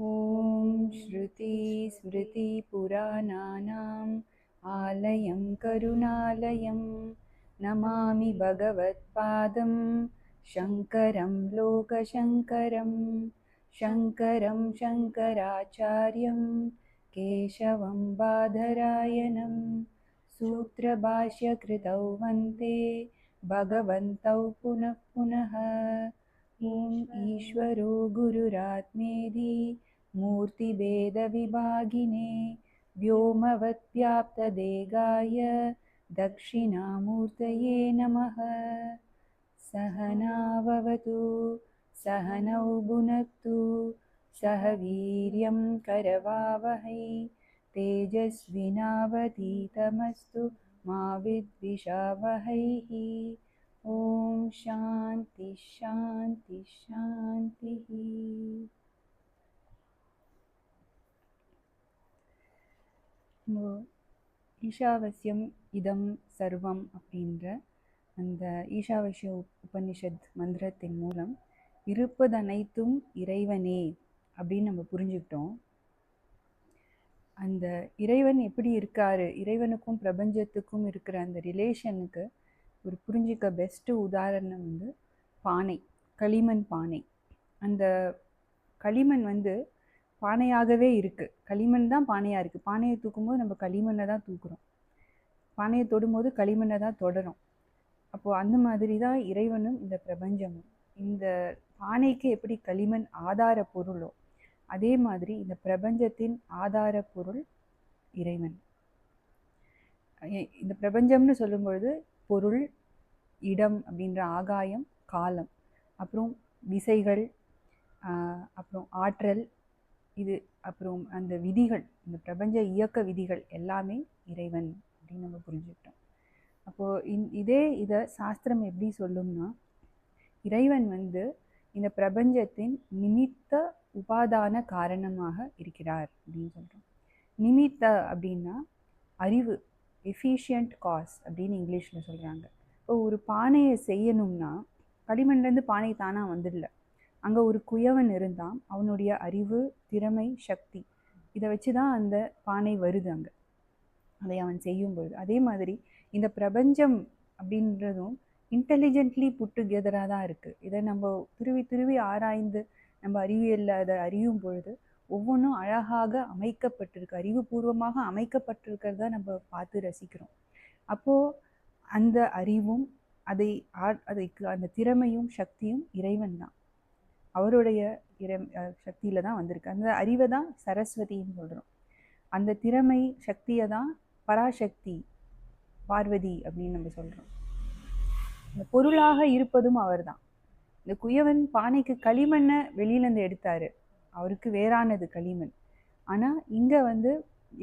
ॐ श्रुतिस्मृतिपुराणानाम् आलयं करुणालयं। नमामि भगवत्पादं शङ्करं लोकशङ्करं शङ्करं शङ्कराचार्यं केशवं बादरायणं सूत्रभाष्यकृतौ वन्ते भगवन्तौ पुनः पुनः। ॐ ईश्वरो गुरुरात्मेदि मूर्तिभेदविभागिने व्योमवत्व्याप्तदेगाय दक्षिणामूर्तये नमः। सहनाववतु सहनौ भुनक्तु सह वीर्यं करवावहै तेजस्विनावतीतमस्तु मा विद्विषावहैः। ॐ शान्ति शान्ति शान्तिः ஈஷாவசியம் இதம் சர்வம் அப்படின்ற அந்த ஈஷாவசிய உப்- உபனிஷத் மந்திரத்தின் மூலம் இருப்பதனைத்தும் இறைவனே அப்படின்னு நம்ம புரிஞ்சுக்கிட்டோம். அந்த இறைவன் எப்படி இருக்காரு இறைவனுக்கும் பிரபஞ்சத்துக்கும் இருக்கிற அந்த ரிலேஷனுக்கு ஒரு புரிஞ்சிக்க பெஸ்ட்டு உதாரணம் வந்து பானை களிமண் பானை. அந்த களிமண் வந்து பானையாகவே இருக்குது களிமண் தான் பானையாக இருக்குது பானையை தூக்கும்போது நம்ம களிமண்ணை தான் தூக்குறோம். பானையை தொடும்போது களிமண்ணை தான் தொடரும் அப்போது அந்த மாதிரி தான் இறைவனும் இந்த பிரபஞ்சமும். இந்த பானைக்கு எப்படி களிமண் ஆதார பொருளோ அதே மாதிரி இந்த பிரபஞ்சத்தின் ஆதார பொருள் இறைவன். இந்த பிரபஞ்சம்னு சொல்லும்பொழுது பொருள் இடம் அப்படின்ற ஆகாயம் காலம். அப்புறம் விசைகள் அப்புறம் ஆற்றல் இது அப்புறம் அந்த விதிகள் இந்த பிரபஞ்ச இயக்க விதிகள் எல்லாமே இறைவன் அப்படின்னு நம்ம புரிஞ்சுக்கிட்டோம். அப்போது இந் இதே இதை சாஸ்திரம் எப்படி சொல்லும்னா இறைவன் வந்து இந்த பிரபஞ்சத்தின் நிமித்த உபாதான காரணமாக இருக்கிறார் அப்படின்னு சொல்கிறோம் நிமித்த அப்படின்னா அறிவு எஃபிஷியன்ட் காஸ் அப்படின்னு இங்கிலீஷில் சொல்கிறாங்க இப்போ ஒரு பானையை செய்யணும்னா களிமண்லேருந்து பானை தானாக வந்துடல. அங்கே ஒரு குயவன் இருந்தான். அவனுடைய அறிவு திறமை சக்தி. இதை வச்சு தான் அந்த பானை வருது அங்கே. அதை அவன் செய்யும் பொழுது. அதே மாதிரி இந்த பிரபஞ்சம் அப்படின்றதும் இன்டெலிஜென்ட்லி புட் டுகெதராக தான் இருக்குது இதை நம்ம திருவி துருவி ஆராய்ந்து நம்ம அறிவியலில் அதை அறியும் பொழுது ஒவ்வொன்றும் அழகாக அமைக்கப்பட்டிருக்கு. அறிவுபூர்வமாக அமைக்கப்பட்டிருக்கிறத நம்ம பார்த்து ரசிக்கிறோம். அப்போது அந்த அறிவும் அதை ஆ- அதுக்கு அந்த திறமையும் சக்தியும் இறைவன் தான். அவருடைய இறை சக்தியில் தான் வந்திருக்கு. அந்த அறிவை தான் சரஸ்வதின்னு சொல்கிறோம் அந்த திறமை சக்தியை தான் பராசக்தி பார்வதி அப்படின்னு நம்ம சொல்கிறோம் இந்த பொருளாக இருப்பதும் அவர்தான் இந்த குயவன் பானைக்கு களிமண்ணை வெளியிலேருந்து எடுத்தார். அவருக்கு வேறானது களிமண். ஆனால் இங்கே வந்து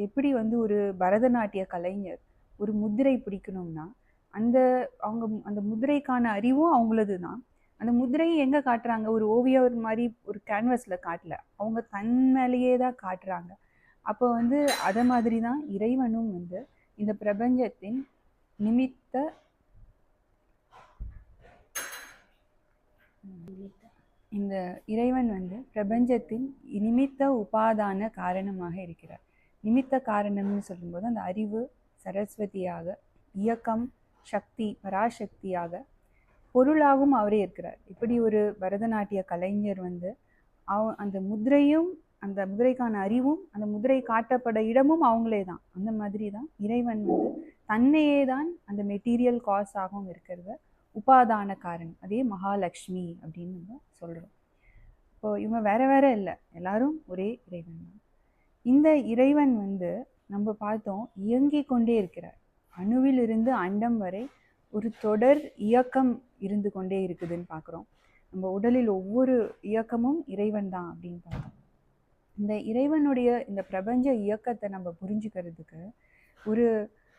எப்படி வந்து ஒரு பரதநாட்டிய கலைஞர் ஒரு முத்திரை பிடிக்கணும்னா அந்த அவங்க அந்த முதிரைக்கான அறிவும் அவங்களது தான் அந்த முதிரையை எங்கே காட்டுறாங்க? ஒரு ஓவியர் மாதிரி ஒரு கேன்வஸில் காட்டல. அவங்க தன் மேலேயே தான் காட்டுறாங்க. அப்போ வந்து அதை மாதிரி தான் இறைவனும் வந்து இந்த பிரபஞ்சத்தின் நிமித்த இந்த இறைவன் வந்து பிரபஞ்சத்தின் நிமித்த உபாதான காரணமாக இருக்கிறார். நிமித்த காரணம்னு சொல்லும்போது அந்த அறிவு சரஸ்வதியாக இயக்கம் சக்தி பராசக்தியாக பொருளாகவும் அவரே இருக்கிறார். இப்படி ஒரு பரதநாட்டிய கலைஞர் வந்து அவ அந்த முதிரையும் அந்த முதிரைக்கான அறிவும் அந்த முதிரை காட்டப்பட இடமும் அவங்களே தான். அந்த மாதிரி தான் இறைவன் வந்து தன்னையே தான் அந்த மெட்டீரியல் காஸ் ஆகவும் இருக்கிறத. உபாதான காரணம். அதே மகாலட்சுமி அப்படின்னு நம்ம சொல்கிறோம் இப்போ இவங்க வேற வேற இல்லை. எல்லாரும் ஒரே இறைவன் தான். இந்த இறைவன் வந்து நம்ம பார்த்தோம் இயங்கிக் கொண்டே இருக்கிறார். அணுவிலிருந்து அண்டம் வரை ஒரு தொடர் இயக்கம் இருந்து கொண்டே இருக்குதுன்னு பார்க்குறோம் நம்ம உடலில் ஒவ்வொரு இயக்கமும் இறைவன் தான் அப்படின்னு பார்த்தோம். இந்த இறைவனுடைய இந்த பிரபஞ்ச இயக்கத்தை நம்ம புரிஞ்சுக்கிறதுக்கு ஒரு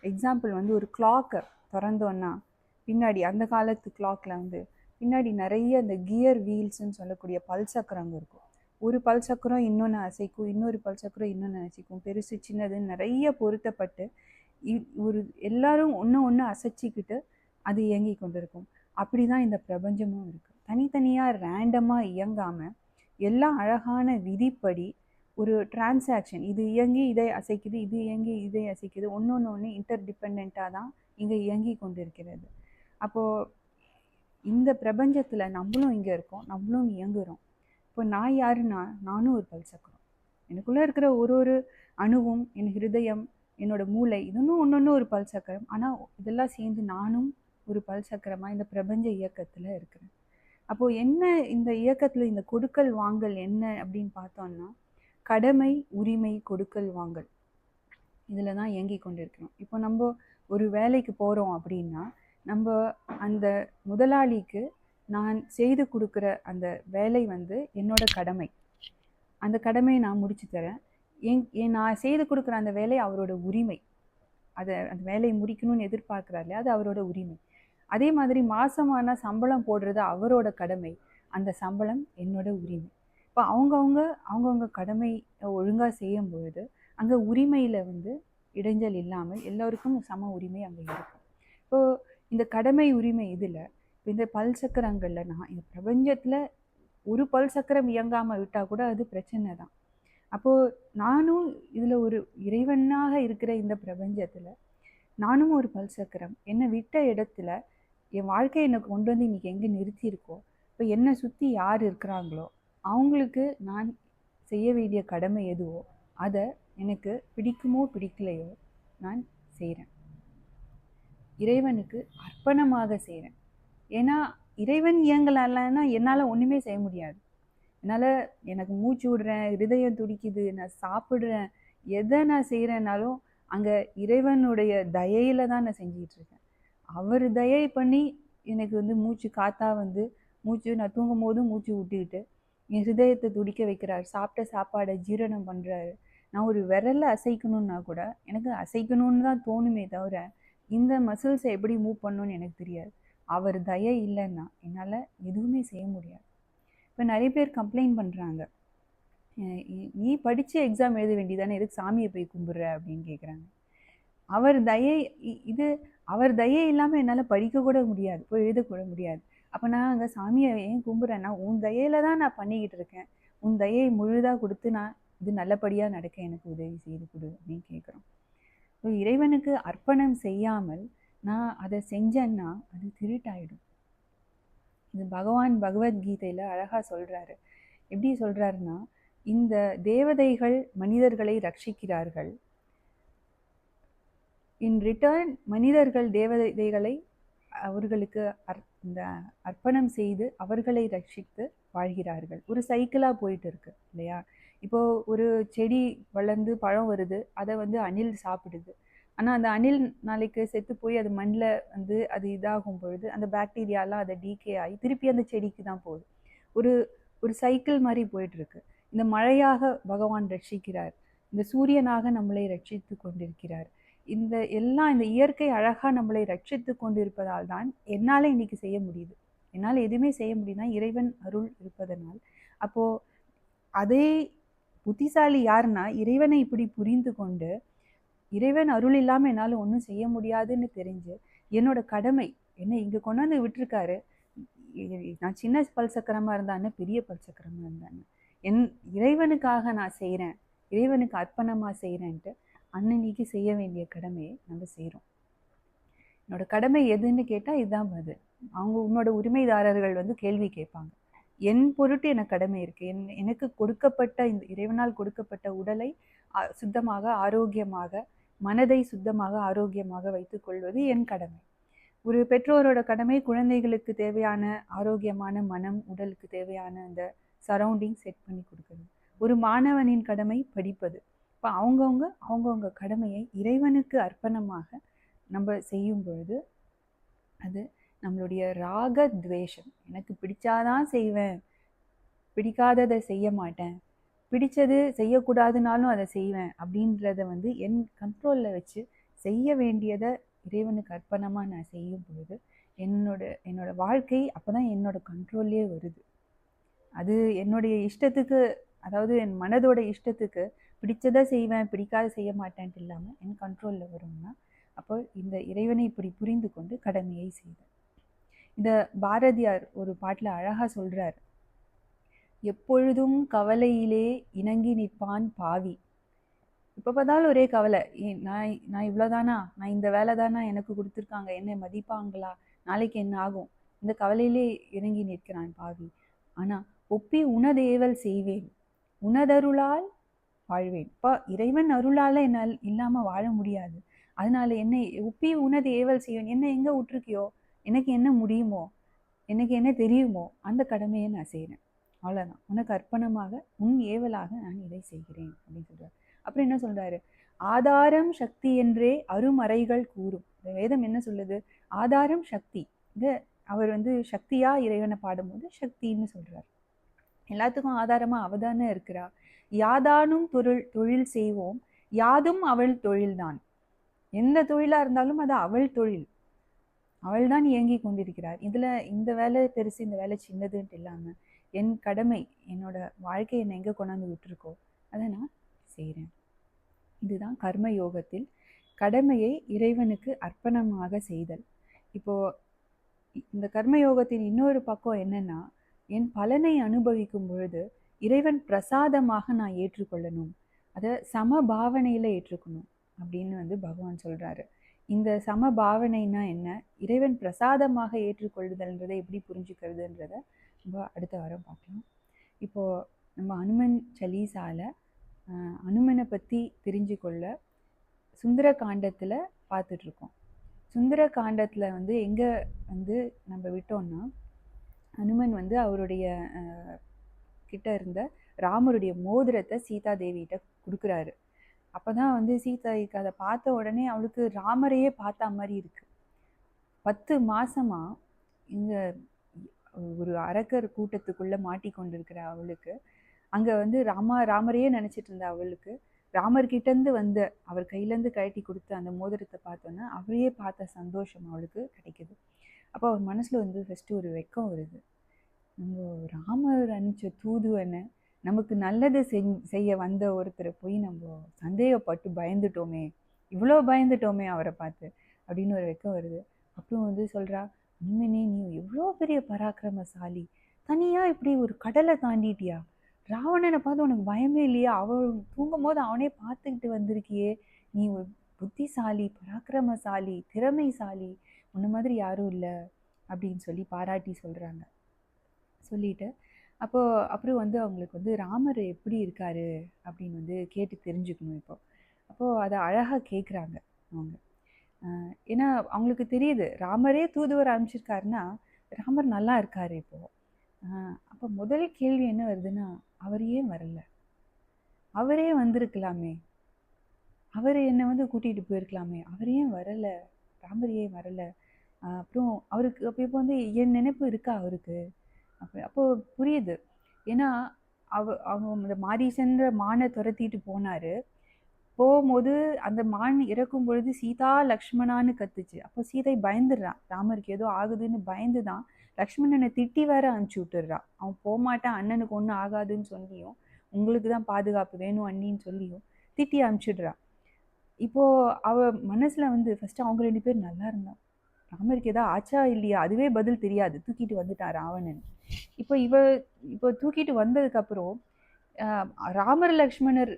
எக்ஸாம்பிள் வந்து ஒரு கிளாக்கை திறந்தோன்னா பின்னாடி அந்த காலத்து கிளாக்கில் வந்து பின்னாடி நிறைய இந்த கியர் வீல்ஸ்ன்னு சொல்லக்கூடிய பல்சக்கரங்க இருக்கும். ஒரு பல்சக்கரம் இன்னொன்று அசைக்கும் இன்னொரு பல்சக்கரம் இன்னொன்று அசைக்கும் பெருசு சின்னதுன்னு நிறைய பொருத்தப்பட்டு இ- ஒரு எல்லாரும் ஒன்று ஒன்று அசைச்சிக்கிட்டு அது இயங்கி கொண்டிருக்கும். அப்படி தான் இந்த பிரபஞ்சமும் இருக்குது தனித்தனியாக ரேண்டமாக இயங்காமல் எல்லாம் அழகான விதிப்படி ஒரு டிரான்சாக்ஷன் இது இயங்கி இதை அசைக்குது இது இயங்கி இதை அசைக்குது ஒன்று ஒன்று ஒன்று இன்டர் டிபெண்ட்டாக தான் இங்கே இயங்கி கொண்டிருக்கிறது. அப்போது இந்த பிரபஞ்சத்தில் நம்மளும் இங்கே இருக்கோம் நம்மளும் இயங்குகிறோம் இப்போ நான் யாருன்னா நானும் ஒரு பல்சக்கரம் எனக்குள்ளே இருக்கிற ஒரு ஒரு அணுவும் என் ஹிருதயம் என்னோடய மூளை இதுன்னு ஒன்று ஒன்று ஒரு பல் சக்கரம். ஆனால் இதெல்லாம் சேர்ந்து நானும் ஒரு பல் சக்கரமாக இந்த பிரபஞ்ச இயக்கத்தில் இருக்கிறேன். அப்போது என்ன இந்த இயக்கத்தில் இந்த கொடுக்கல் வாங்கல் என்ன அப்படின்னு பார்த்தோம்னா கடமை உரிமை கொடுக்கல் வாங்கல். இதில் தான் இயங்கி கொண்டிருக்கிறோம். இப்போ நம்ம ஒரு வேலைக்கு போகிறோம் அப்படின்னா நம்ம அந்த முதலாளிக்கு நான் செய்து கொடுக்குற அந்த வேலை வந்து என்னோட கடமை. அந்த கடமையை நான் முடிச்சு தரேன். என் நான் செய்து கொடுக்குற அந்த வேலை அவரோட உரிமை. அதை அந்த வேலையை முடிக்கணும்னு எதிர்பார்க்குறாரு இல்லையா அது அவரோட உரிமை. அதே மாதிரி மாதமான சம்பளம் போடுறது அவரோட கடமை. அந்த சம்பளம் என்னோட உரிமை. இப்போ அவங்கவுங்க அவங்கவுங்க கடமை ஒழுங்காக செய்யும் பொழுது அங்கே உரிமையில் வந்து இடைஞ்சல் இல்லாமல் எல்லோருக்கும் சம உரிமை அங்கே இருக்கும். இப்போது இந்த கடமை உரிமை இதில் இந்த பல் சக்கரங்களில் நான் இந்த பிரபஞ்சத்தில் ஒரு பல் சக்கரம் இயங்காமல் விட்டால் கூட அது பிரச்சனை தான். அப்போது நானும் இதில் ஒரு இறைவனாக இருக்கிற இந்த பிரபஞ்சத்தில் நானும் ஒரு பல் சக்கரம். என்னை விட்ட இடத்துல என் வாழ்க்கை என்னை கொண்டு வந்து இன்றைக்கி எங்கே நிறுத்தியிருக்கோ? இப்போ என்னை சுற்றி யார் இருக்கிறாங்களோ? அவங்களுக்கு நான் செய்ய வேண்டிய கடமை எதுவோ அதை எனக்கு பிடிக்குமோ பிடிக்கலையோ நான் செய்கிறேன் இறைவனுக்கு அர்ப்பணமாக செய்கிறேன் ஏன்னா இறைவன் இயங்கலைன்னா என்னால் ஒன்றுமே செய்ய முடியாது. என்னால் எனக்கு மூச்சு விடுறேன் ஹிருதயம் துடிக்குது நான் சாப்பிட்றேன் எதை நான் செய்கிறேன்னாலும் அங்கே இறைவனுடைய தயையில் தான் நான் செஞ்சிகிட்ருக்கேன் அவர் தயை பண்ணி எனக்கு வந்து மூச்சு காத்தா வந்து மூச்சு நான் தூங்கும் போதும் மூச்சு விட்டுக்கிட்டு என் ஹிருதயத்தை துடிக்க வைக்கிறார். சாப்பிட்ட சாப்பாடை ஜீரணம் பண்ணுறாரு நான் ஒரு விரலில் அசைக்கணுன்னா கூட எனக்கு அசைக்கணும்னு தான் தோணுமே தவிர இந்த மசில்ஸை எப்படி மூவ் பண்ணணும்னு எனக்கு தெரியாது. அவர் தயை இல்லைன்னா என்னால் எதுவுமே செய்ய முடியாது. இப்போ நிறைய பேர் கம்ப்ளைண்ட் பண்ணுறாங்க நீ படித்து எக்ஸாம் எழுத வேண்டியதானே எதுக்கு சாமியை போய் கும்பிட்ற? அப்படின்னு கேட்குறாங்க அவர் தயை இது அவர் தயை இல்லாமல் என்னால் படிக்கக்கூட முடியாது போய் எழுதக்கூட முடியாது. அப்போ நான் அங்கே சாமியை ஏன் கும்பிட்றேன்னா உன் தயையில் தான் நான் பண்ணிக்கிட்டு இருக்கேன். உன் தயை முழுதாக கொடுத்து நான் இது நல்லபடியாக நடக்க எனக்கு உதவி செய்து கொடு அப்படின்னு கேட்குறோம் ஸோ இறைவனுக்கு அர்ப்பணம் செய்யாமல் நான் அதை செஞ்சேன்னா அது திருட்டாயிடும். இது பகவான் பகவத்கீதையில் அழகாக சொல்கிறாரு எப்படி சொல்கிறாருன்னா இந்த தேவதைகள் மனிதர்களை ரட்சிக்கிறார்கள் இன் ரிட்டர்ன் மனிதர்கள் தேவதைகளை அவர்களுக்கு அர் இந்த அர்ப்பணம் செய்து அவர்களை ரட்சித்து வாழ்கிறார்கள். ஒரு சைக்கிளாக போயிட்டு இருக்கு இல்லையா? இப்போது ஒரு செடி வளர்ந்து பழம் வருது அதை வந்து அணில் சாப்பிடுது. ஆனால் அந்த அணில் நாளைக்கு செத்து போய் அது மண்ணில் வந்து அது இதாகும் பொழுது அந்த பாக்டீரியாலாம் அதை டீகே ஆகி திருப்பி அந்த செடிக்கு தான் போகுது. ஒரு ஒரு சைக்கிள் மாதிரி போயிட்டுருக்கு இந்த மழையாக பகவான் ரட்சிக்கிறார். இந்த சூரியனாக நம்மளை ரட்சித்து கொண்டிருக்கிறார். இந்த எல்லாம் இந்த இயற்கை அழகாக நம்மளை ரட்சித்து கொண்டிருப்பதால் தான் என்னால் இன்னைக்கு செய்ய முடியுது. என்னால் எதுவுமே செய்ய முடியும்னா இறைவன் அருள் இருப்பதனால். அப்போது அதே புத்திசாலி யாருன்னா இறைவனை இப்படி புரிந்து கொண்டு இறைவன் அருள் இல்லாமல் என்னால் ஒன்றும் செய்ய முடியாதுன்னு தெரிஞ்சு என்னோட கடமை என்ன இங்கே கொண்டாந்து விட்டுருக்காரு. நான் சின்ன பல் சக்கரமாக இருந்தான்னு பெரிய பல் சக்கரமாக இருந்தான்னு என் இறைவனுக்காக நான் செய்கிறேன் இறைவனுக்கு அர்ப்பணமாக செய்கிறேன்ட்டு அன்னன்னைக்கு செய்ய வேண்டிய கடமையை நம்ம செய்கிறோம் என்னோட கடமை எதுன்னு கேட்டால் இதுதான் பதில். அவங்க உன்னோட உரிமைதாரர்கள் வந்து கேள்வி கேட்பாங்க. என் பொருட்டு எனக்கு கடமை இருக்குது என் எனக்கு கொடுக்கப்பட்ட இந்த இறைவனால் கொடுக்கப்பட்ட உடலை சுத்தமாக ஆரோக்கியமாக மனதை சுத்தமாக ஆரோக்கியமாக வைத்துக்கொள்வது என் கடமை. ஒரு பெற்றோரோட கடமை குழந்தைகளுக்கு தேவையான ஆரோக்கியமான மனம் உடலுக்கு தேவையான அந்த சரௌண்டிங் செட் பண்ணி கொடுக்குறது. ஒரு மாணவனின் கடமை படிப்பது. அப்போ அவங்கவுங்க அவங்கவுங்க கடமையை இறைவனுக்கு அர்ப்பணமாக நம்ம செய்யும் பொழுது அது நம்மளுடைய ராக துவேஷம். எனக்கு பிடிச்சாதான் செய்வேன். பிடிக்காததை செய்ய மாட்டேன். பிடிச்சது செய்யக்கூடாதுனாலும் அதை செய்வேன் அப்படின்றத வந்து என் கண்ட்ரோலில் வச்சு செய்ய வேண்டியதை இறைவனுக்கு அர்ப்பணமாக நான் செய்யும் பொழுது என்னோட என்னோட வாழ்க்கை அப்போ தான் என்னோட கண்ட்ரோல்லே வருது. அது என்னுடைய இஷ்டத்துக்கு அதாவது என் மனதோட இஷ்டத்துக்கு பிடிச்சதை செய்வேன் பிடிக்காத செய்ய மாட்டேன்ட்டு இல்லாமல் என் கண்ட்ரோலில் வரும்னா அப்போ இந்த இறைவனை இப்படி புரிந்து கொண்டு கடமையை செய்வேன். இந்த பாரதியார் ஒரு பாட்டில் அழகாக சொல்கிறார் எப்பொழுதும் கவலையிலே இணங்கி நிற்பான் பாவி. இப்போ பார்த்தாலும் ஒரே கவலை. நான் நான் இவ்வளோதானா நான் இந்த வேலை தானா? எனக்கு கொடுத்துருக்காங்க. என்னை மதிப்பாங்களா? நாளைக்கு என்ன ஆகும்? இந்த கவலையிலே இறங்கி நிற்கிறான் பாவி. ஆனால் ஒப்பி உனதேவல் செய்வேன். உனதருளால் வாழ்வேன். இப்போ இறைவன் அருளால் என்னால் இல்லாமல் வாழ முடியாது. அதனால என்னை உப்பி உனது ஏவல் செய்வேன். என்ன எங்கே விட்டுருக்கியோ எனக்கு என்ன முடியுமோ? எனக்கு என்ன தெரியுமோ? அந்த கடமையை நான் செய்கிறேன் அவ்வளோதான் உனக்கு அர்ப்பணமாக உன் ஏவலாக நான் இதை செய்கிறேன் அப்படின்னு சொல்கிறார் அப்புறம் என்ன சொல்கிறாரு ஆதாரம் சக்தி என்றே அருமறைகள் கூறும். இந்த வேதம் என்ன சொல்லுது? ஆதாரம் சக்தி. இது அவர் வந்து சக்தியாக இறைவனை பாடும்போது சக்தின்னு சொல்கிறார் எல்லாத்துக்கும் ஆதாரமாக அவதானே இருக்கிறா. யாதானும் தொழில் தொழில் செய்வோம். யாதும் அவள் தொழில்தான். எந்த தொழிலாக இருந்தாலும் அது அவள் தொழில். அவள் தான் இயங்கி கொண்டிருக்கிறார். இதில் இந்த வேலை பெருசு இந்த வேலை சின்னதுன்ட்டு இல்லாமல் என் கடமை என்னோட வாழ்க்கையை என்னை எங்கே கொண்டாந்து விட்டுருக்கோ அதை நான் செய்கிறேன் இதுதான் கர்ம யோகத்தில் கடமையை இறைவனுக்கு அர்ப்பணமாக செய்தல். இப்போது இந்த கர்மயோகத்தின் இன்னொரு பக்கம் என்னென்னா என் பலனை அனுபவிக்கும் பொழுது இறைவன் பிரசாதமாக நான் ஏற்றுக்கொள்ளணும். அதை சம பாவனையில் ஏற்றுக்கணும் அப்படின்னு வந்து பகவான் சொல்கிறாரு இந்த சம பாவனைனா என்ன? இறைவன் பிரசாதமாக ஏற்றுக்கொள்ளுதல்ன்றதை எப்படி புரிஞ்சுக்கிறதுன்றத நம்ம அடுத்த வாரம் பார்க்கலாம். இப்போது நம்ம அனுமன் சலீசால அனுமனை பற்றி தெரிஞ்சு கொள்ள சுந்தர காண்டத்தில் பார்த்துட்ருக்கோம். சுந்தர காண்டத்தில் வந்து எங்கே வந்து நம்ம விட்டோம்னா அனுமன் வந்து அவருடைய கிட்ட இருந்த ராமருடைய மோதிரத்தை சீதா தேவிகிட்ட கொடுக்குறாரு. அப்போ தான் வந்து சீதாய்க்கு அதை பார்த்த உடனே அவளுக்கு ராமரையே பார்த்த மாதிரி இருக்கு. பத்து மாதமாக இங்கே ஒரு அரக்கர் கூட்டத்துக்குள்ளே மாட்டி கொண்டிருக்கிற அவளுக்கு அங்கே வந்து ராமா ராமரையே நினச்சிட்டு இருந்த அவளுக்கு ராமர்கிட்டேருந்து வந்த அவர் கையிலேருந்து கழட்டி கொடுத்த அந்த மோதிரத்தை பார்த்தோன்னா அவரையே பார்த்த சந்தோஷம் அவளுக்கு கிடைக்குது. அப்போ அவர் மனசில் வந்து ஃபஸ்ட்டு ஒரு வெக்கம் வருது. நம்ம ராமர் அனுப்பிச்ச தூதுவனை நமக்கு நல்லது செய் செய்ய வந்த ஒருத்தரை போய் நம்ம சந்தேகப்பட்டு பயந்துட்டோமே. இவ்வளோ பயந்துட்டோமே அவரை பார்த்து அப்படின்னு ஒரு வெக்கம் வருது. அப்புறம் வந்து சொல்கிறா உண்மைனே நீ எவ்வளோ பெரிய பராக்கிரமசாலி. தனியாக இப்படி ஒரு கடலை தாண்டிட்டியா? ராவணனை பார்த்து உனக்கு பயமே இல்லையா? அவன் தூங்கும் போது அவனே பார்த்துக்கிட்டு வந்திருக்கியே. நீ ஒரு புத்திசாலி பராக்கிரமசாலி திறமைசாலி. உன்ன மாதிரி யாரும் இல்லை. அப்படின்னு சொல்லி பாராட்டி சொல்கிறாங்க சொல்லிட்டு. அப்போது அப்புறம் வந்து அவங்களுக்கு வந்து ராமர் எப்படி இருக்காரு? அப்படின்னு வந்து கேட்டு தெரிஞ்சுக்கணும் இப்போது அப்போது அதை அழகாக கேட்குறாங்க அவங்க. ஏன்னா அவங்களுக்கு தெரியுது ராமரே தூதுவர் அனுப்பிச்சிருக்காருன்னா ராமர் நல்லா இருக்கார் இப்போது அப்போ முதல் கேள்வி என்ன வருதுன்னா அவர் ஏன் வரல? அவரே வந்திருக்கலாமே. அவர் என்னை வந்து கூட்டிகிட்டு போயிருக்கலாமே. அவர் ஏன் வரலை? ராமர் ஏன் வரலை? அப்புறம் அவருக்கு அப்போ இப்போ வந்து என் நினைப்பு இருக்கா அவருக்கு? அப்போ அப்போது புரியுது. ஏன்னா அவ அவங்க இந்த மாரீசன்ற மானை துரத்திட்டு போனார். போகும்போது அந்த மான் இறக்கும் பொழுது சீதா லக்ஷ்மணான்னு கத்துச்சு. அப்போ சீதை பயந்துடுறான் ராமருக்கு ஏதோ ஆகுதுன்னு பயந்து தான் லக்ஷ்மணனை திட்டி வேற அனுப்பிச்சி விட்டுடுறான் அவன் போகமாட்டான் அண்ணனுக்கு ஒன்றும் ஆகாதுன்னு சொல்லியும் உங்களுக்கு தான் பாதுகாப்பு வேணும் அண்ணின்னு சொல்லியும் திட்டி அனுப்பிச்சிடுறான் இப்போது அவள் மனசில் வந்து ஃபஸ்ட்டு அவங்க ரெண்டு பேர் நல்லா இருந்தான் ராமருக்கு ஏதாவது ஆச்சா இல்லையா? அதுவே பதில் தெரியாது. தூக்கிட்டு வந்துட்டான் ராவணன். இப்போ இவ இப்போ தூக்கிட்டு வந்ததுக்கப்புறம் ராமர் லக்ஷ்மணர்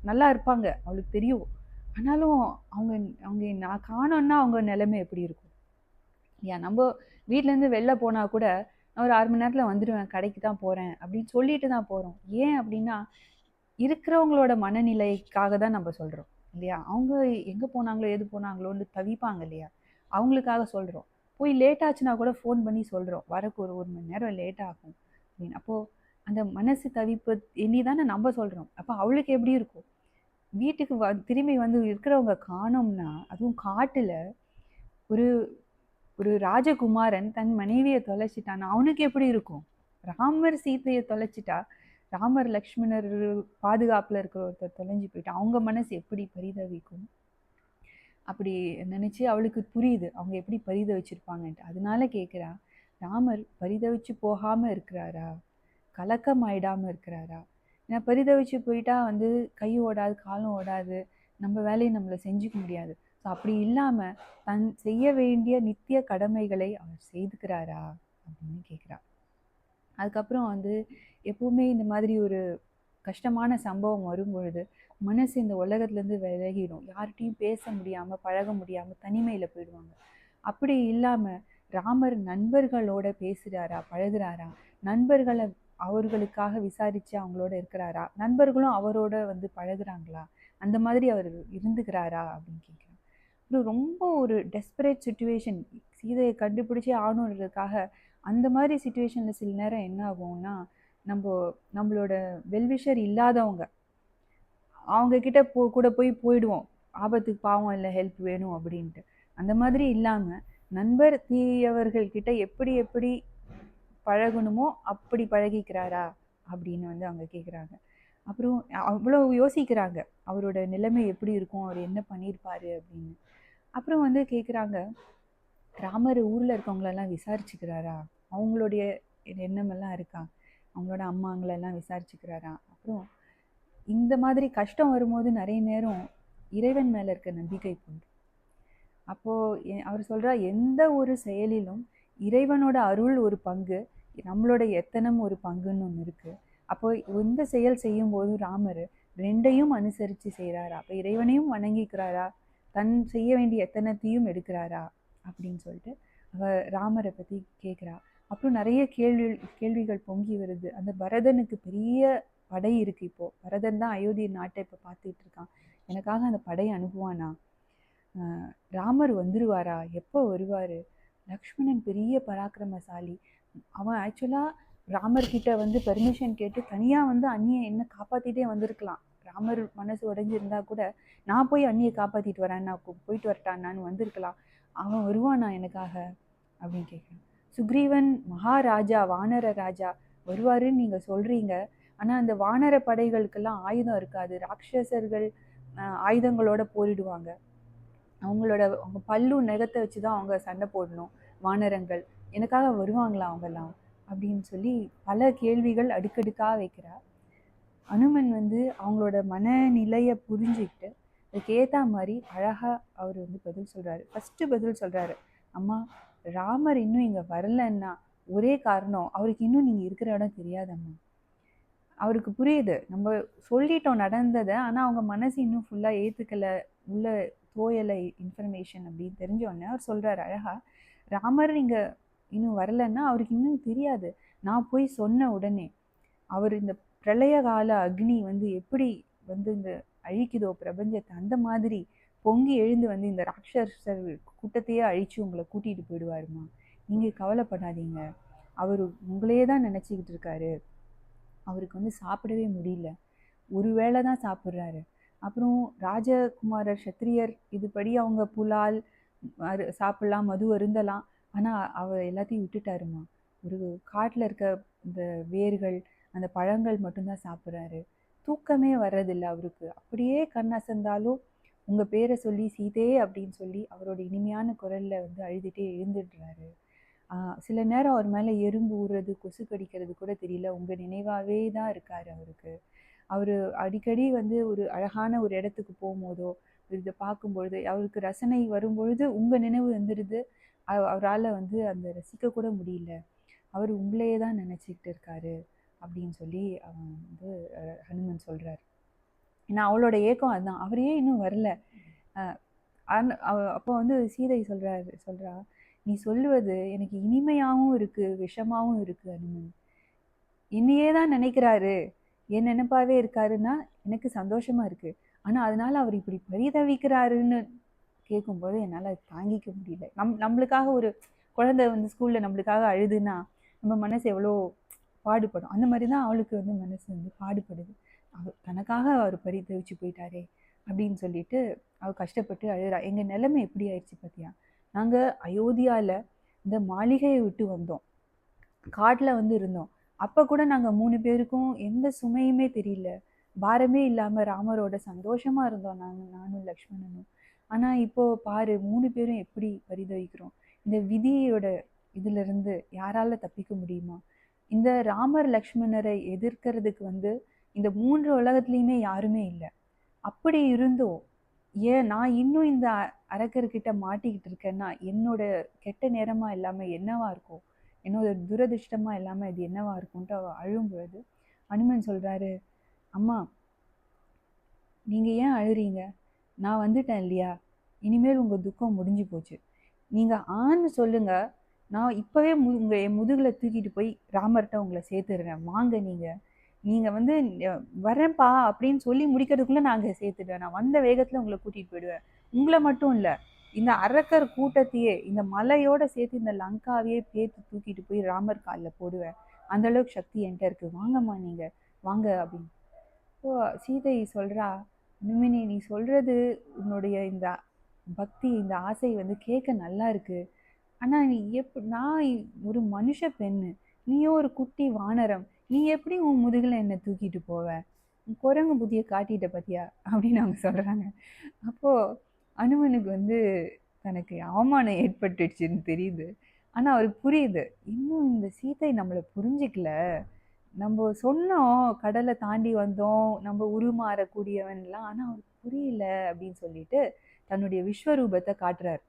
நல்லா இருப்பாங்க. அவளுக்கு தெரியும். ஆனாலும் அவங்க அவங்க நான் காணோன்னா அவங்க நிலைமை எப்படி இருக்கும்? இல்லையா நம்ம வீட்டிலேருந்து வெளில போனால் கூட நான் ஒரு ஆறு மணி நேரத்தில் வந்துடுவேன் கடைக்கு தான் போகிறேன் அப்படின்னு சொல்லிட்டு தான் போகிறோம் ஏன் அப்படின்னா இருக்கிறவங்களோட மனநிலைக்காக தான் நம்ம சொல்கிறோம் இல்லையா? அவங்க எங்கே போனாங்களோ எது போனாங்களோன்னு தவிப்பாங்க இல்லையா? அவங்களுக்காக சொல்கிறோம் போய் லேட் ஆச்சுன்னா கூட ஃபோன் பண்ணி சொல்கிறோம் வரக்கு ஒரு ஒரு மணி நேரம் லேட் ஆகும். அப்படின்னு. அப்போது அந்த மனசு தவிப்பு எண்ணி தானே நம்ம சொல்கிறோம் அப்போ அவளுக்கு எப்படி இருக்கும்? வீட்டுக்கு வ திரும்பி வந்து இருக்கிறவங்க காணோம்னா அதுவும் காட்டில் ஒரு ஒரு ராஜகுமாரன் தன் மனைவியை தொலைச்சிட்டான் அவனுக்கு எப்படி இருக்கும்? ராமர் சீத்தையை தொலைச்சிட்டா ராமர் லக்ஷ்மணர் பாதுகாப்பில் இருக்கிற ஒருத்தர் தொலைஞ்சு போயிட்டு அவங்க மனசு எப்படி பரிதவிக்கும்? அப்படி நினச்சி அவளுக்கு புரியுது. அவங்க எப்படி பரித வச்சுருப்பாங்கன்ட்டு. அதனால கேட்குறா ராமர் பரிதவிச்சு போகாமல் இருக்கிறாரா? கலக்கம் ஆயிடாமல் இருக்கிறாரா? ஏன்னா பரிதவிச்சு போயிட்டா வந்து கை ஓடாது காலும் ஓடாது. நம்ம வேலையை நம்மளை செஞ்சுக்க முடியாது. ஸோ அப்படி இல்லாமல் தன் செய்ய வேண்டிய நித்திய கடமைகளை அவர் செய்துக்கிறாரா? அப்படின்னு கேட்குறா அதுக்கப்புறம் வந்து எப்பவுமே இந்த மாதிரி ஒரு கஷ்டமான சம்பவம் வரும்பொழுது மனசு இந்த உலகத்துலேருந்து விலகிடும். யார்கிட்டையும் பேச முடியாமல் பழக முடியாமல் தனிமையில் போயிடுவாங்க. அப்படி இல்லாமல் ராமர் நண்பர்களோட பேசுகிறாரா பழகுறாரா? நண்பர்களை அவர்களுக்காக விசாரித்து அவங்களோட இருக்கிறாரா? நண்பர்களும் அவரோட வந்து பழகுறாங்களா? அந்த மாதிரி அவர் இருந்துக்கிறாரா? அப்படின்னு கேட்குறாங்க அப்புறம் ரொம்ப ஒரு டெஸ்பரேட் சுச்சுவேஷன் சீதையை கண்டுபிடிச்சி ஆணுன்றதுக்காக அந்த மாதிரி சுச்சுவேஷனில் சில நேரம் என்ன ஆகும்னா நம்ம நம்மளோட வெல்விஷர் இல்லாதவங்க அவங்கக்கிட்ட போ கூட போய் போயிடுவோம். ஆபத்துக்கு பாவம் இல்லை ஹெல்ப் வேணும் அப்படின்ட்டு. அந்த மாதிரி இல்லாமல் நண்பர் தீயவர்கள்கிட்ட எப்படி எப்படி பழகணுமோ அப்படி பழகிக்கிறாரா அப்படின்னு வந்து அவங்க கேட்குறாங்க அப்புறம் அவ்வளோ யோசிக்கிறாங்க. அவரோட நிலைமை எப்படி இருக்கும்? அவர் என்ன பண்ணியிருப்பாரு அப்படின்னு. அப்புறம் வந்து கேட்குறாங்க ராமர் ஊரில் இருக்கவங்களெல்லாம் விசாரிச்சுக்கிறாரா? அவங்களுடைய எண்ணமெல்லாம் இருக்கா? அவங்களோட அம்மாங்களெல்லாம் விசாரிச்சுக்கிறாரா? அப்புறம் இந்த மாதிரி கஷ்டம் வரும்போது நிறைய நேரம் இறைவன் மேலே இருக்க நம்பிக்கை போன்று அப்போது அவர் சொல்கிறா எந்த ஒரு செயலிலும் இறைவனோட அருள் ஒரு பங்கு நம்மளோட எத்தனம் ஒரு பங்குன்னு ஒன்று இருக்குது அப்போ எந்த செயல் செய்யும்போது ராமர் ரெண்டையும் அனுசரித்து செய்கிறாரா அப்போ இறைவனையும் வணங்கிக்கிறாரா? தன் செய்ய வேண்டிய எத்தனத்தையும் எடுக்கிறாரா? அப்படின்னு சொல்லிட்டு அவ ராமரை பற்றி கேட்குறா அப்புறம் நிறைய கேள்வி கேள்விகள் பொங்கி வருது. அந்த பரதனுக்கு பெரிய படை இருக்குது இப்போது பரதன் தான் அயோத்தி நாட்டை இப்போ பார்த்துட்டு இருக்கான். எனக்காக அந்த படை அனுப்புவானா? ராமர் வந்துருவாரா? எப்போ வருவார்? லக்ஷ்மணன் பெரிய பராக்கிரமசாலி. அவன் ஆக்சுவலாக ராமர்கிட்ட வந்து பெர்மிஷன் கேட்டு தனியாக வந்து அண்ணியை என்ன காப்பாற்றிட்டே வந்திருக்கலாம். ராமர் மனசு உடஞ்சிருந்தா கூட நான் போய் அண்ணியை காப்பாற்றிட்டு வரேன் நான் போயிட்டு வரட்டான் வந்திருக்கலாம். அவன் வருவானா எனக்காக? அப்படின்னு கேட்குறேன் சுக்ரீவன் மகாராஜா வானர ராஜா வருவாருன்னு நீங்கள் சொல்கிறீங்க ஆனால் அந்த வானர படைகளுக்கெல்லாம் ஆயுதம் இருக்காது. ராட்சசர்கள் ஆயுதங்களோட போரிடுவாங்க. அவங்களோட அவங்க பல்லு நெகத்தை வச்சு தான் அவங்க சண்டை போடணும். வானரங்கள் எனக்காக வருவாங்களா அவங்கெல்லாம்? அப்படின்னு சொல்லி பல கேள்விகள் அடுக்கடுக்காக வைக்கிறார் அனுமன் வந்து அவங்களோட மனநிலையை புரிஞ்சுக்கிட்டு அதுக்கேற்ற மாதிரி அழகாக அவர் வந்து பதில் சொல்கிறாரு ஃபஸ்ட்டு பதில் சொல்கிறாரு அம்மா ராமர் இன்னும் இங்கே வரலன்னா ஒரே காரணம் அவருக்கு இன்னும் நீங்கள் இருக்கிற இடம் தெரியாதம்மா. அவருக்கு புரியுது. நம்ம சொல்லிட்டோம் நடந்ததை. ஆனால் அவங்க மனசு இன்னும் ஃபுல்லாக ஏற்றுக்கலை உள்ள தோயலை இன்ஃபர்மேஷன் அப்படின்னு தெரிஞ்சோடனே அவர் சொல்கிறார் அழகா ராமர் இங்கே இன்னும் வரலன்னா அவருக்கு இன்னும் தெரியாது. நான் போய் சொன்ன உடனே அவர் இந்த பிரளய கால அக்னி வந்து எப்படி வந்து இந்த அழிக்குதோ பிரபஞ்சத்தை அந்த மாதிரி பொங்கி எழுந்து வந்து இந்த ராட்சசர் கூட்டத்தையே அழித்து உங்களை கூட்டிகிட்டு போயிடுவாருமா நீங்கள் கவலைப்படாதீங்க. அவர் உங்களையே தான் நினச்சிக்கிட்டு இருக்காரு. அவருக்கு வந்து சாப்பிடவே முடியல. ஒரு வேளை தான் சாப்பிட்றாரு. அப்புறம் ராஜகுமாரர் சத்திரியர் இதுபடி அவங்க புலால் சாப்பிட்லாம் மது அருந்தலாம். ஆனால் அவர் எல்லாத்தையும் விட்டுட்டாருமா? ஒரு காட்டில் இருக்க இந்த வேர்கள் அந்த பழங்கள் மட்டும்தான் சாப்பிட்றாரு. தூக்கமே வர்றதில்லை அவருக்கு. அப்படியே கண் அசந்தாலும் உங்கள் பேரை சொல்லி சீதே அப்படின்னு சொல்லி அவரோட இனிமையான குரலில் வந்து அழுதுகிட்டே எழுந்துடுறாரு. சில நேரம் அவர் மேலே எறும்பு ஊறுறது கொசு கடிக்கிறது கூட தெரியல. உங்கள் நினைவாகவே தான் இருக்கார் அவருக்கு. அவர் அடிக்கடி வந்து ஒரு அழகான ஒரு இடத்துக்கு போகும்போதோ இதை பார்க்கும்பொழுது அவருக்கு ரசனை வரும்பொழுது உங்கள் நினைவு வந்துடுது அவரால் வந்து அந்த ரசிக்க கூட முடியல. அவர் உங்களையே தான் நினச்சிக்கிட்டு இருக்காரு அப்படின்னு சொல்லி அவன் வந்து ஹனுமன் சொல்கிறார் ஏன்னா அவளோட ஏக்கம் அதுதான் அவரே இன்னும் வரல. அப்போ வந்து சீதை சொல்கிறாரு சொல்கிறா நீ சொல்லுவது எனக்கு இனிமையாகவும் இருக்குது விஷமாகவும் இருக்குது அனுமன் என்னையே தான் நினைக்கிறாரு. என் நினைப்பாவே இருக்காருன்னா எனக்கு சந்தோஷமாக இருக்குது ஆனால் அதனால் அவர் இப்படி பரிதவிக்கிறாருன்னு கேட்கும்போது என்னால் தாங்கிக்க முடியல. நம் நம்மளுக்காக ஒரு குழந்தை வந்து ஸ்கூலில் நம்மளுக்காக அழுதுன்னா நம்ம மனசு எவ்வளோ பாடுபடும். அந்த மாதிரி தான் அவளுக்கு வந்து மனசு வந்து பாடுபடுது. அவர் தனக்காக அவர் பரிதவிச்சு போயிட்டாரே அப்படின்னு சொல்லிட்டு அவள் கஷ்டப்பட்டு அழுகிறா எங்கள் நிலைமை எப்படி ஆயிடுச்சு பார்த்தியா நாங்கள் அயோத்தியாவில் இந்த மாளிகையை விட்டு வந்தோம். காட்டில் வந்து இருந்தோம். அப்போ கூட நாங்கள் மூணு பேருக்கும் எந்த சுமையுமே தெரியல. பாரமே இல்லாமல் ராமரோட சந்தோஷமாக இருந்தோம் நாங்கள் நானும் லக்ஷ்மணனும். ஆனால் இப்போது பாரு மூணு பேரும் எப்படி பரிதவிக்கிறோம்? இந்த விதியோட இதிலிருந்து யாரால் தப்பிக்க முடியுமா? இந்த ராமர் லக்ஷ்மணரை எதிர்க்கிறதுக்கு வந்து இந்த மூன்று உலகத்துலேயுமே யாருமே இல்லை. அப்படி இருந்தோம் ஏன் நான் இன்னும் இந்த அரக்கர்கிட்ட மாட்டிக்கிட்டு இருக்கேன்னா என்னோட கெட்ட நேரமாக இல்லாமல் என்னவா இருக்கும்? என்னோட துரதிர்ஷ்டமாக இல்லாமல் இது என்னவா இருக்கும்ன்ட்டு அவள் அழும் பொழுது அனுமன் சொல்கிறாரு அம்மா நீங்கள் ஏன் அழுறீங்க? நான் வந்துட்டேன் இல்லையா? இனிமேல் உங்கள் துக்கம் முடிஞ்சு போச்சு. நீங்கள் ஆன்னு சொல்லுங்கள் நான் இப்போவே மு உங்கள் என் முதுகில் தூக்கிட்டு போய் ராமர்கிட்ட உங்களை சேர்த்துடுறேன். வாங்க நீங்கள் நீங்கள் வந்து வரேன்ப்பா அப்படின்னு சொல்லி முடிக்கிறதுக்குள்ளே நான் அங்கே சேர்த்துடுவேன். நான் வந்த வேகத்தில் உங்களை கூட்டிகிட்டு போயிடுவேன். உங்களை மட்டும் இல்லை இந்த அரக்கர் கூட்டத்தையே இந்த மலையோட சேர்த்து இந்த லங்காவையே பேத்து தூக்கிட்டு போய் ராமர் காலில் போடுவேன். அந்த அளவுக்கு சக்தி என்கிட்ட இருக்குது வாங்கம்மா நீங்கள் வாங்க அப்படின்னு. ஓ சீதை சொல்கிறா நிமினி நீ சொல்கிறது உன்னுடைய இந்த பக்தி இந்த ஆசை வந்து கேட்க நல்லா இருக்கு. ஆனால் நீ எப் நான் ஒரு மனுஷ பெண்ணு. நீயோ ஒரு குட்டி வானரம். நீ எப்படி உன் முதுகில் என்னை தூக்கிட்டு போவ? குரங்கு புதிய காட்டிட்ட பத்தியா? அப்படின்னு அவங்க சொல்கிறாங்க அப்போது அனுமனுக்கு வந்து தனக்கு அவமானம் ஏற்பட்டுடுச்சுன்னு தெரியுது. ஆனால் அவருக்கு புரியுது. இன்னும் இந்த சீதை நம்மளை புரிஞ்சிக்கல. நம்ம சொன்னோம் கடலை தாண்டி வந்தோம் நம்ம உருமாறக்கூடியவன்லாம் ஆனால் அவருக்கு புரியல அப்படின்னு சொல்லிட்டு தன்னுடைய விஸ்வரூபத்தை காட்டுறார்.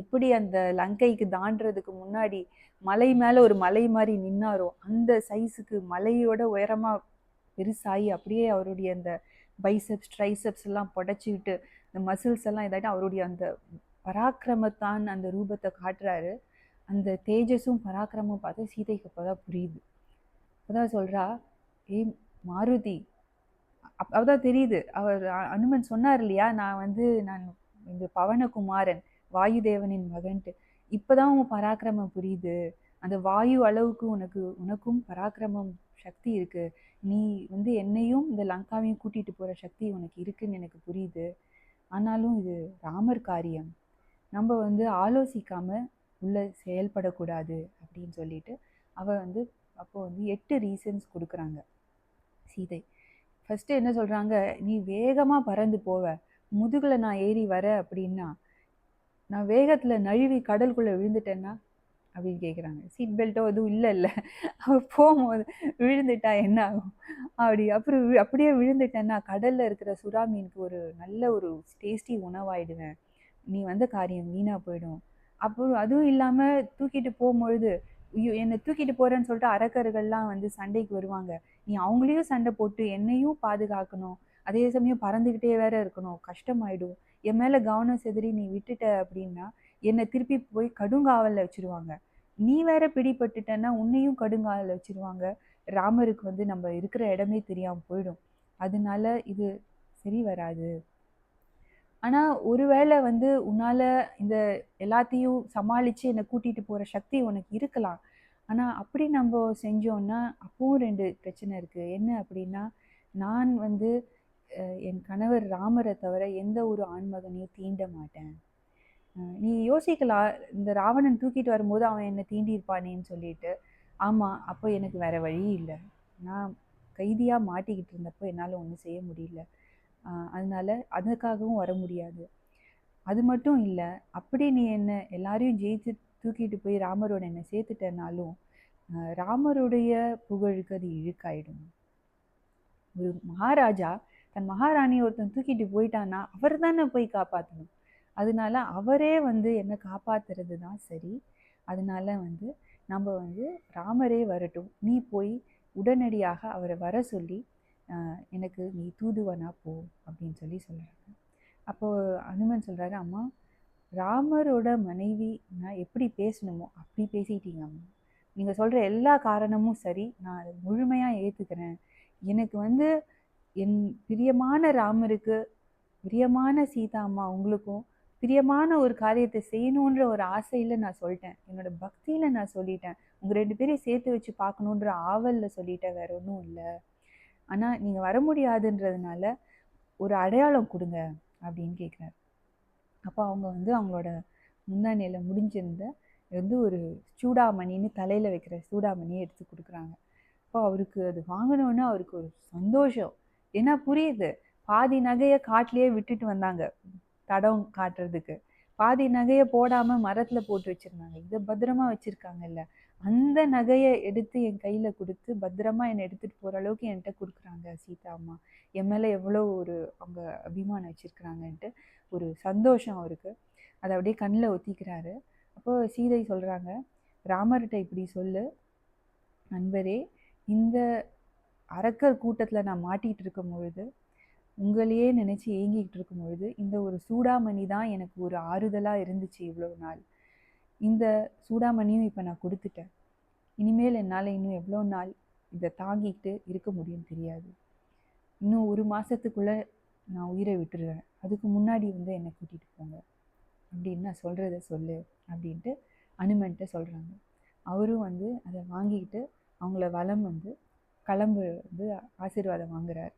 எப்படி அந்த லங்கைக்கு தாண்டுறதுக்கு முன்னாடி மலை மேலே ஒரு மலை மாதிரி நின்னாரோ அந்த சைஸுக்கு மலையோட உயரமாக பெருசாகி அப்படியே அவருடைய அந்த பைசப்ஸ் ட்ரைசப்ஸ் எல்லாம் புடச்சிக்கிட்டு இந்த மசில்ஸ் எல்லாம் இதாட்டி அவருடைய அந்த பராக்கிரமத்தான் அந்த ரூபத்தை காட்டுறாரு. அந்த தேஜஸும் பராக்கிரமும் பார்த்து சீதைக்கு அப்போ தான் புரியுது. அப்போதான் சொல்கிறா ஏ மாருதி. அப்போ தான் தெரியுது. அவர் அனுமன் சொன்னார் இல்லையா நான் வந்து நான் இந்த பவனகுமாரன். வாயுதேவனின் மகன்ட்டு. இப்போதான் உன் பராக்கிரமம் புரியுது. அந்த வாயு அளவுக்கு உனக்கு உனக்கும் பராக்கிரமம் சக்தி இருக்கு. நீ வந்து என்னையும் இந்த லங்காவையும் கூட்டிட்டு போற சக்தி உனக்கு இருக்குன்னு எனக்கு புரியுது. ஆனாலும் இது ராமர் காரியம். நம்ம வந்து ஆலோசிக்காம உள்ள செயல்படக்கூடாது அப்படின்னு சொல்லிட்டு அவ வந்து அப்போ வந்து எட்டு ரீசன்ஸ் கொடுக்குறாங்க. சீதை. ஃபஸ்ட்டு என்ன சொல்கிறாங்க நீ வேகமாக பறந்து போவ. முதுகில் நான் ஏறி வர அப்படின்னா நான் வேகத்தில் நழுவி கடலுக்குள்ளே விழுந்துட்டேன்னா? அப்படின்னு கேட்குறாங்க சீட் பெல்ட்டோ எதுவும் இல்லை இல்லை அவ போகும்போது விழுந்துட்டா என்ன ஆகும்? அப்படி அப்புறம் வி- அப்படியே விழுந்துட்டேன்னா கடலில் இருக்கிற சுறா மீனுக்கு ஒரு நல்ல ஒரு டேஸ்டி உணவாயிடுவேன். நீ வந்த காரியம் வீணாக போயிடும். அப்புறம் அதுவும் இல்லாமல் தூக்கிட்டு போகும்பொழுது ஐயோ என்னை தூக்கிட்டு போகிறேன்னு சொல்லிட்டு அரக்கர்கள்லாம் வந்து சண்டைக்கு வருவாங்க. நீ அவங்களையும் சண்டை போட்டு என்னையும் பாதுகாக்கணும். அதே சமயம் பறந்துக்கிட்டே வேற இருக்கணும். கஷ்டமாயிடும். என் மேலே கவனம் செதறி நீ விட்டுட்ட அப்படின்னா என்னை திருப்பி போய் கடுங்காவலில் வச்சிருவாங்க. நீ வேற பிடிபட்டுட்டன்னா உன்னையும் கடுங்காவலில் வச்சிருவாங்க. ராமருக்கு வந்து நம்ம இருக்கிற இடமே தெரியாமல் போயிடும். அதனால இது சரி வராது. ஆனால் ஒருவேளை வந்து உன்னால் இந்த எல்லாத்தையும் சமாளித்து என்னை கூட்டிகிட்டு போகிற சக்தி உனக்கு இருக்கலாம். ஆனால் அப்படி நம்ம செஞ்சோன்னா அப்பவும் ரெண்டு பிரச்சனை இருக்குது என்ன அப்படின்னா நான் வந்து என் கணவர் ராமரை தவிர எந்த ஒரு ஆண்மகனையும் தீண்ட மாட்டேன். நீ யோசிக்கலாம் இந்த ராவணன் தூக்கிட்டு வரும்போது அவன் என்னை தீண்டியிருப்பானேன்னு சொல்லிட்டு. ஆமாம் அப்போ எனக்கு வேறு வழி இல்லை. நான் கைதியாக மாட்டிக்கிட்டு இருந்தப்போ என்னால் ஒன்றும் செய்ய முடியல. அதனால் அதனால அதுக்காகவும் வர முடியாது. அது மட்டும் இல்லை அப்படி நீ என்ன எல்லாரையும் ஜெயிச்சு தூக்கிட்டு போய் ராமரோட என்னை சேர்த்துட்டனாலும் ராமருடைய புகழுக்கு அது இழுக்காயிடும். ஒரு மகாராஜா தன் மகாராணி ஒருத்தன் தூக்கிட்டு போயிட்டான்னா அவர் தானே போய் காப்பாற்றணும் அதனால அவரே வந்து என்னை காப்பாத்துறது தான் சரி. அதனால வந்து நம்ம வந்து ராமரே வரட்டும். நீ போய் உடனடியாக அவரை வர சொல்லி எனக்கு நீ தூதுவனா போ அப்படின்னு சொல்லி சொல்கிறாங்க அப்போது அனுமன் சொல்கிறாரு அம்மா ராமரோட மனைவி நான் எப்படி பேசணுமோ அப்படி பேசிட்டீங்க அம்மா. நீங்கள் சொல்கிற எல்லா காரணமும் சரி. நான் அதை முழுமையாக ஏற்றுக்கிறேன் எனக்கு வந்து என் பிரியமான ராமருக்கு பிரியமான சீதா அம்மா உங்களுக்கும் பிரியமான ஒரு காரியத்தை செய்யணுன்ற ஒரு ஆசையில் நான் சொல்லிட்டேன். என்னோட பக்தியில் நான் சொல்லிட்டேன். உங்கள் ரெண்டு பேரையும் சேர்த்து வச்சு பார்க்கணுன்ற ஆவலில் சொல்லிட்டேன். வேற ஒன்றும் இல்லை. ஆனால் நீங்கள் வர முடியாதுன்றதுனால ஒரு அடையாளம் கொடுங்க அப்படின்னு கேட்குறாரு அப்போ அவங்க வந்து அவங்களோட முந்தானையில் முடிஞ்சிருந்த வந்து ஒரு சூடாமணின்னு தலையில் வைக்கிற சூடாமணியை எடுத்து கொடுக்குறாங்க. அப்போ அவருக்கு அது வாங்கினோன்னா அவருக்கு ஒரு சந்தோஷம். ஏன்னா புரியுது. பாதி நகையை காட்டிலேயே விட்டுட்டு வந்தாங்க. தடம் காட்டுறதுக்கு. பாதி நகையை போடாமல் மரத்தில் போட்டு வச்சுருந்தாங்க. இதை பத்திரமா வச்சுருக்காங்கல்ல. அந்த நகையை எடுத்து என் கையில் கொடுத்து பத்திரமா என்னை எடுத்துகிட்டு போகிற அளவுக்கு என்கிட்ட கொடுக்குறாங்க சீதா அம்மா. என் மேலே எவ்வளோ ஒரு அவங்க அபிமானம் வச்சுருக்குறாங்கன்ட்டு ஒரு சந்தோஷம் அவருக்கு. அதை அப்படியே கண்ணில் ஒத்திக்கிறாரு. அப்போ சீதை சொல்கிறாங்க ராமர்கிட்ட இப்படி சொல்லு. நண்பரே இந்த அரக்கர் கூட்டத்தில் நான் மாட்டிகிட்டு இருக்கும் பொழுது உங்களையே நினச்சி ஏங்கிக்கிட்டு இருக்கும் பொழுது இந்த ஒரு சூடாமணி தான் எனக்கு ஒரு ஆறுதலாக இருந்துச்சு இவ்வளோ நாள். இந்த சூடாமணியும் இப்போ நான் கொடுத்துட்டேன். இனிமேல் என்னால் இன்னும் எவ்வளோ நாள் இதை தாங்கிக்கிட்டு இருக்க முடியும் தெரியாது. இன்னும் ஒரு மாதத்துக்குள்ளே நான் உயிரை விட்டுருவேன். அதுக்கு முன்னாடி வந்து என்னை கூட்டிகிட்டு போங்க. அப்படின்னு நான் சொல்கிறத சொல்லு அப்படின்ட்டு அனுமன்ட்ட சொல்கிறாங்க அவரும் வந்து அதை வாங்கிக்கிட்டு அவங்கள வளம் வந்து கிளம்பு வந்து ஆசீர்வாதம் வாங்குறார்.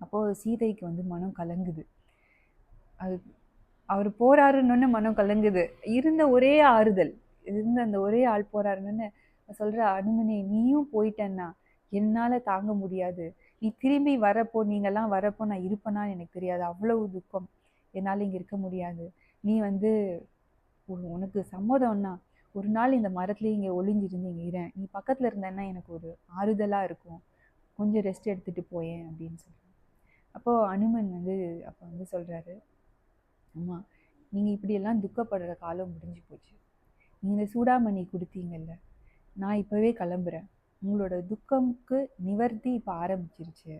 அப்போது சீதைக்கு வந்து மனம் கலங்குது. அது அவர் போறாருன்னு மனம் கலங்குது. இருந்த ஒரே ஆறுதல் இருந்த அந்த ஒரே ஆள் போறாருன்னு சொல்ற அனுமனே நீயும் போயிட்டேன்னா என்னால் தாங்க முடியாது. நீ திரும்பி வரப்போ நீங்கள்லாம் வரப்போ நான் இருப்பேனான்னு எனக்கு தெரியாது. அவ்வளவு துக்கம். என்னால் இங்கே இருக்க முடியாது. நீ வந்து உனக்கு சம்மதம்னா ஒரு நாள் இந்த மரத்துலேயே இங்கே ஒளிஞ்சிருந்து இங்கே இரேன் நீ பக்கத்தில் இருந்தேன்னா எனக்கு ஒரு ஆறுதலாக இருக்கும். கொஞ்சம் ரெஸ்ட் எடுத்துகிட்டு போயேன் அப்படின்னு சொல்கிறேன் அப்போது அனுமன் வந்து அப்போ வந்து சொல்கிறாரு அம்மா நீங்கள் இப்படியெல்லாம் துக்கப்படுற காலம் முடிஞ்சு போச்சு. நீங்கள் இந்த சூடாமணி கொடுத்தீங்கல்ல நான் இப்போவே கிளம்புறேன். உங்களோட துக்கம்க்கு நிவர்த்தி இப்போ ஆரம்பிச்சிருச்சு.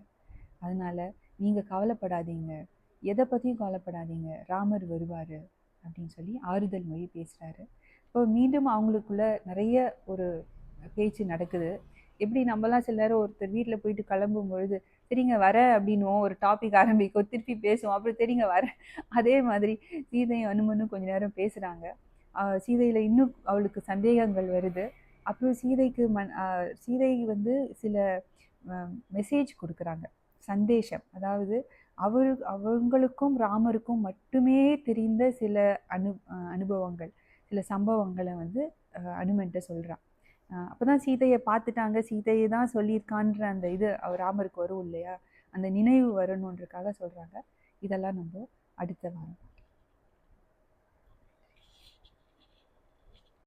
அதனால் நீங்கள் கவலைப்படாதீங்க. எதை பற்றியும் கவலைப்படாதீங்க. ராமர் வருவார். அப்படின்னு சொல்லி ஆறுதல் மொழி பேசுகிறாரு இப்போ மீண்டும் அவங்களுக்குள்ள நிறைய ஒரு பேச்சு நடக்குது. எப்படி நம்மலாம் சில நேரம் ஒருத்தர் வீட்டில் போயிட்டு கிளம்பும் பொழுது சரிங்க வர அப்படின்னுவோம் ஒரு டாபிக் ஆரம்பிக்கும் திருப்பி பேசுவோம் அப்புறம் தெரியுங்க வர. அதே மாதிரி சீதையும் அனுமனும் கொஞ்ச நேரம் பேசுகிறாங்க சீதையில் இன்னும் அவளுக்கு சந்தேகங்கள் வருது. அப்புறம் சீதைக்கு மன் சீதை வந்து சில மெசேஜ் கொடுக்குறாங்க. சந்தேஷம். அதாவது அவரு அவங்களுக்கும் ராமருக்கும் மட்டுமே தெரிந்த சில அனு அனுபவங்கள். சில சம்பவங்களை வந்து அனுமன்ட்ட சொல்கிறான் அப்போ தான் சீதையை பார்த்துட்டாங்க. சீதையை தான் சொல்லியிருக்கான்ற அந்த இது ராமருக்கு வரும் இல்லையா? அந்த நினைவு வரணுன்றக்காக சொல்கிறாங்க இதெல்லாம் நம்ம அடுத்த வாரம்.